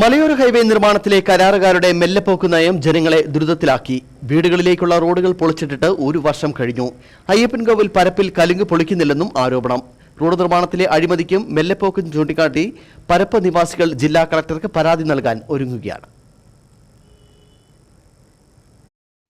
മലയോര ഹൈവേ നിർമ്മാണത്തിലെ കരാറുകാരുടെ മെല്ലെപ്പോക്ക് നയം ജനങ്ങളെ ദുരിതത്തിലാക്കി. വീടുകളിലേക്കുള്ള റോഡുകൾ പൊളിച്ചിട്ടിട്ട് ഒരു വർഷം കഴിഞ്ഞു. അയ്യപ്പൻകോവിൽ പരപ്പിൽ കലുങ്ക് പൊളിക്കുന്നില്ലെന്നും ആരോപണം. റോഡ് നിർമ്മാണത്തിലെ അഴിമതിക്കും മെല്ലെപ്പോക്കും ചൂണ്ടിക്കാട്ടി പരപ്പ് നിവാസികൾ ജില്ലാ കളക്ടർക്ക് പരാതി നൽകാൻ ഒരുങ്ങുകയാണ്.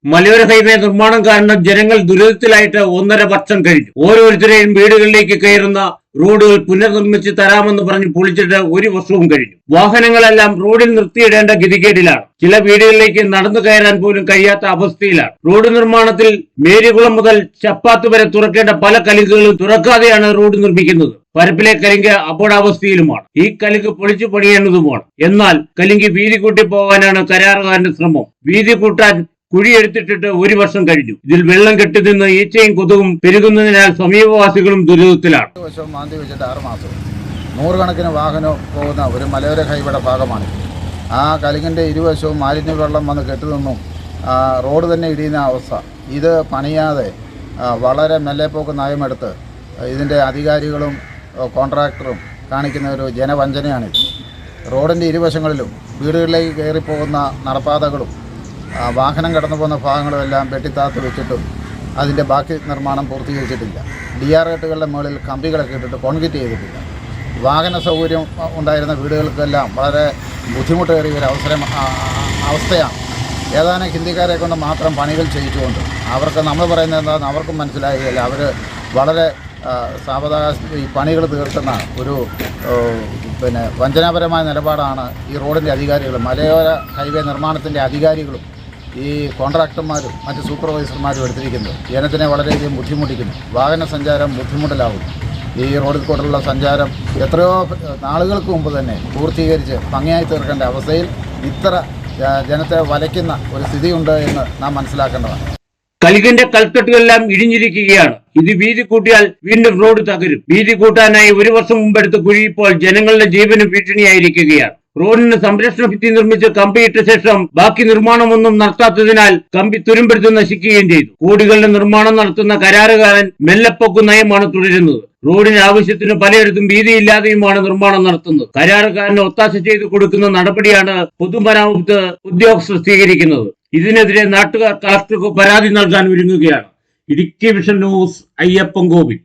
മലയോര ഹൈവേ നിർമ്മാണം കാരണം ജനങ്ങൾ ദുരിതത്തിലായിട്ട് ഒന്നര വർഷം കഴിഞ്ഞു. ഓരോരുത്തരെയും വീടുകളിലേക്ക് കയറുന്ന റോഡുകൾ പുനർനിർമ്മിച്ച് തരാമെന്ന് പറഞ്ഞ് പൊളിച്ചിട്ട് ഒരു വർഷവും കഴിഞ്ഞു. വാഹനങ്ങളെല്ലാം റോഡിൽ നിർത്തിയിടേണ്ട ഗതികേടിലാണ്. ചില വീടുകളിലേക്ക് നടന്നു കയറാൻ പോലും കഴിയാത്ത അവസ്ഥയിലാണ്. റോഡ് നിർമ്മാണത്തിൽ മേരികുളം മുതൽ ചപ്പാത്ത് വരെ തുറക്കേണ്ട പല കലിങ്കുകളും തുറക്കാതെയാണ് റോഡ് നിർമ്മിക്കുന്നത്. പരപ്പിലെ കലിങ്ക് അപകടാവസ്ഥയിലുമാണ്. ഈ കലിങ്ക് പൊളിച്ചു പണിയേണ്ടതുമാണ്. എന്നാൽ കലിങ്ക് വീതി കൂട്ടി പോകാനാണ് കരാറുകാരന്റെ ശ്രമം. വീതി കൂട്ടാൻ കുഴിയെടുത്തിട്ടിട്ട് ഒരു വർഷം കഴിഞ്ഞു. ഇതിൽ വെള്ളം കെട്ടി നിന്ന് ഈച്ചയും കൊതുകും പെരുകുന്നതിനാൽ സമീപവാസികളും ദുരിതത്തിലാണ്. മാന്തി മാസം. നൂറുകണക്കിന് വാഹനം പോകുന്ന ഒരു മലയോര ഹൈവേയുടെ ഭാഗമാണ് ആ കലിങ്ങിന്റെ ഇരുവശവും മാലിന്യ വെള്ളം വന്ന് കെട്ടുനിന്നും. ആ, റോഡ് തന്നെ ഇടിയുന്ന അവസ്ഥ. ഇത് പണിയാതെ വളരെ മെല്ലെപ്പോക്ക് നയമെടുത്ത് ഇതിന്റെ അധികാരികളും കോൺട്രാക്ടറും കാണിക്കുന്ന ഒരു ജനവഞ്ചനയാണിത്. റോഡിന്റെ ഇരുവശങ്ങളിലും വീടുകളിലേക്ക് കയറിപ്പോകുന്ന നടപ്പാതകളും വാഹനം കടന്നു പോകുന്ന ഭാഗങ്ങളും എല്ലാം വെട്ടിത്താത്ത് വെച്ചിട്ടും അതിന്റെ ബാക്കി നിർമ്മാണം പൂർത്തീകരിച്ചിട്ടില്ല. ഡി ആർ എട്ടുകളുടെ മുകളിൽ കമ്പികളൊക്കെ ഇട്ടിട്ട് കോൺക്രീറ്റ് ചെയ്തിട്ടില്ല. വാഹന സൗകര്യം ഉണ്ടായിരുന്ന വീടുകൾക്കെല്ലാം വളരെ ബുദ്ധിമുട്ടേറിയ ഒരു അവസരം അവസ്ഥയാണ്. ഏതാനും ഹിന്ദിക്കാരെ കൊണ്ട് മാത്രം പണികൾ ചെയ്യിച്ചുകൊണ്ട് അവർക്ക് നമ്മൾ പറയുന്നത് എന്താണെന്ന് അവർക്കും മനസ്സിലായില്ല. അവർ വളരെ ആ, ഈ പണികൾ തീർക്കുന്ന ഒരു പിന്നെ വഞ്ചനാപരമായ നിലപാടാണ് ഈ റോഡിന്റെ അധികാരികളും മലയോര ഹൈവേ നിർമ്മാണത്തിന്റെ അധികാരികളും ഈ കോൺട്രാക്ടർമാരും മറ്റ് സൂപ്പർവൈസർമാരും എടുത്തിരിക്കുന്നത് ജനത്തിനെ വളരെയധികം ബുദ്ധിമുട്ടിക്കുന്നു. വാഹന സഞ്ചാരം ബുദ്ധിമുട്ടിലാകും. ഈ റോഡിൽ കൂടെയുള്ള സഞ്ചാരം എത്രയോ നാളുകൾക്ക് മുമ്പ് തന്നെ പൂർത്തീകരിച്ച് ഭംഗിയായി തീർക്കേണ്ട അവസ്ഥയിൽ ഇത്ര ജനത്തെ വലയ്ക്കുന്ന ഒരു സ്ഥിതിയുണ്ട് എന്ന് നാം മനസ്സിലാക്കേണ്ടതാണ്. കലികന്റെ കൽക്കെട്ടുകളെല്ലാം ഇടിഞ്ഞിരിക്കുകയാണ്. ഇത് വീതി കൂട്ടിയാൽ വീണ്ടും റോഡ് തകരും. വീതി കൂട്ടാനായി ഒരു വർഷം മുമ്പെടുത്ത കുഴി ഇപ്പോൾ ജനങ്ങളുടെ ജീവന് ഭീഷണിയായിരിക്കുകയാണ് റോഡിന് സംരക്ഷണ ഭിത്തി നിർമ്മിച്ച് കമ്പിയിട്ട ശേഷം ബാക്കി നിർമ്മാണമൊന്നും നടത്താത്തതിനാൽ കമ്പി തുരുമ്പെടുത്ത് നശിക്കുകയും ചെയ്തു. കോടികളുടെ നിർമ്മാണം നടത്തുന്ന കരാറുകാരൻ മെല്ലപ്പൊക്കു നയമാണ് തുടരുന്നത്. റോഡിന് ആവശ്യത്തിന് പലയിടത്തും വീതിയില്ലാതെയുമാണ് നിർമ്മാണം നടത്തുന്നത്. കരാറുകാരന് ഒത്താശ ചെയ്തു കൊടുക്കുന്ന നടപടിയാണ് പൊതുമരാമത്ത് ഉദ്യോഗസ്ഥർ സ്വീകരിക്കുന്നത്. ഇതിനെതിരെ നാട്ടുകാർ കളക്ടർക്ക് പരാതി നൽകാൻ ഒരുങ്ങുകയാണ്. Idukki vision news Ayyappan Kovil